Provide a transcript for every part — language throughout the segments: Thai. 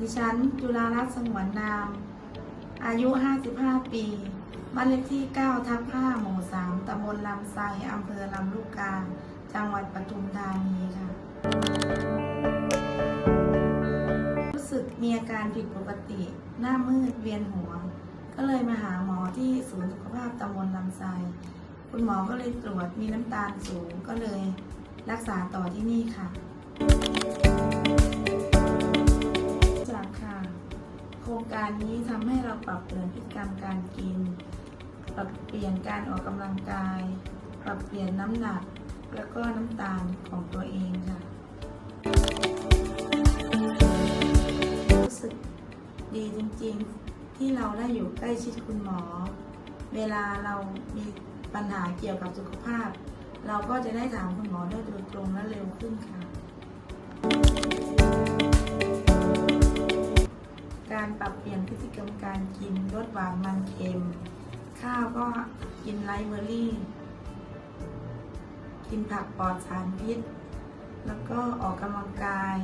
ดิฉัน จุฬารัตน์สงวนนาม อายุ 55 ปีบ้านเลขที่ 9 ทับ5หมู่ 3 ตำบลลำไซอำเภอลำลูกกา จังหวัดปทุมธานีค่ะ รู้สึกมีอาการผิดปกติ หน้ามืดเวียนหัว ก็เลยมาหาหมอที่ศูนย์สุขภาพตำบลลำไซคุณหมอก็เลยตรวจมีน้ำตาลสูงก็เลยรักษาต่อที่นี่ค่ะ การนี้ทำให้เราปรับเปลี่ยนพฤติกรรมการกิน ปรับเปลี่ยนการออกกำลังกาย ปรับเปลี่ยนน้ำหนัก แล้วก็น้ำตาลของตัวเองค่ะ รู้สึกดีจริงๆ ที่เราได้อยู่ใกล้ชิดคุณหมอ เวลาเรามีปัญหาเกี่ยวกับสุขภาพ เราก็จะได้ถามคุณหมอได้โดยตรงและเร็วขึ้น การปรับเปลี่ยนพฤติกรรมการกินลดหวานมันเค็ม ข้าวก็กินไรซ์เบอร์รี่ กินผักปลอดสารพิษ แล้วก็ออกกำลังกาย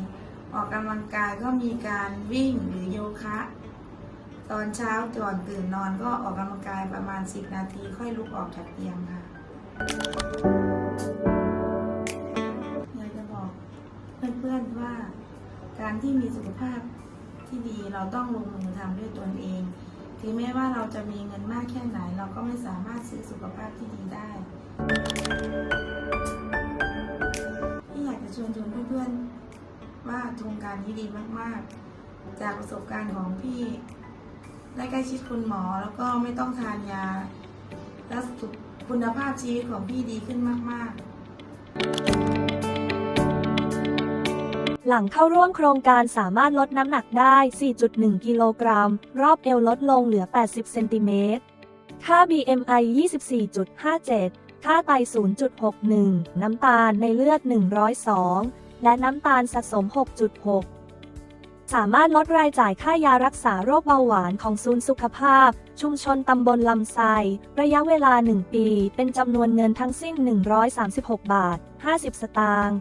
ออกกำลังกายก็มีการวิ่งหรือโยคะ ตอนเช้าก่อนตื่นนอนก็ออกกำลังกายประมาณ 10 นาทีค่อยลุกออกจากเตียงค่ะอยากจะบอกเพื่อนๆว่าการที่มีสุขภาพ ที่ดีเราต้องลงมือทำด้วยตนเอง ถึงแม้ว่าเราจะมีเงินมากแค่ไหน เราก็ไม่สามารถซื้อสุขภาพที่ดีได้ที่อยากจะชวนชวนเพื่อนๆว่าโครงการนี้ดีมากๆ จากประสบการณ์ของพี่ได้ใกล้ชิดคุณหมอแล้วก็ไม่ต้องทานยา และสุขคุณภาพชีวิตของพี่ดีขึ้นมาก ๆ หลังเข้าร่วมโครงการสามารถลดน้ำหนักได้ 4.1 กิโลกรัม รอบเอวลดลงเหลือ 80 เซนติเมตร ค่า BMI 24.57 ค่าไต 0.61 น้ำตาลในเลือด 102 และน้ำตาลสะสม 6.6 สามารถลดรายจ่ายค่ายารักษาโรคเบาหวานของศูนย์สุขภาพ ชุมชนตำบลลำไซระยะเวลา 1 ปี เป็นจำนวนเงินทั้งสิ้น 136 บาท 50 สตางค์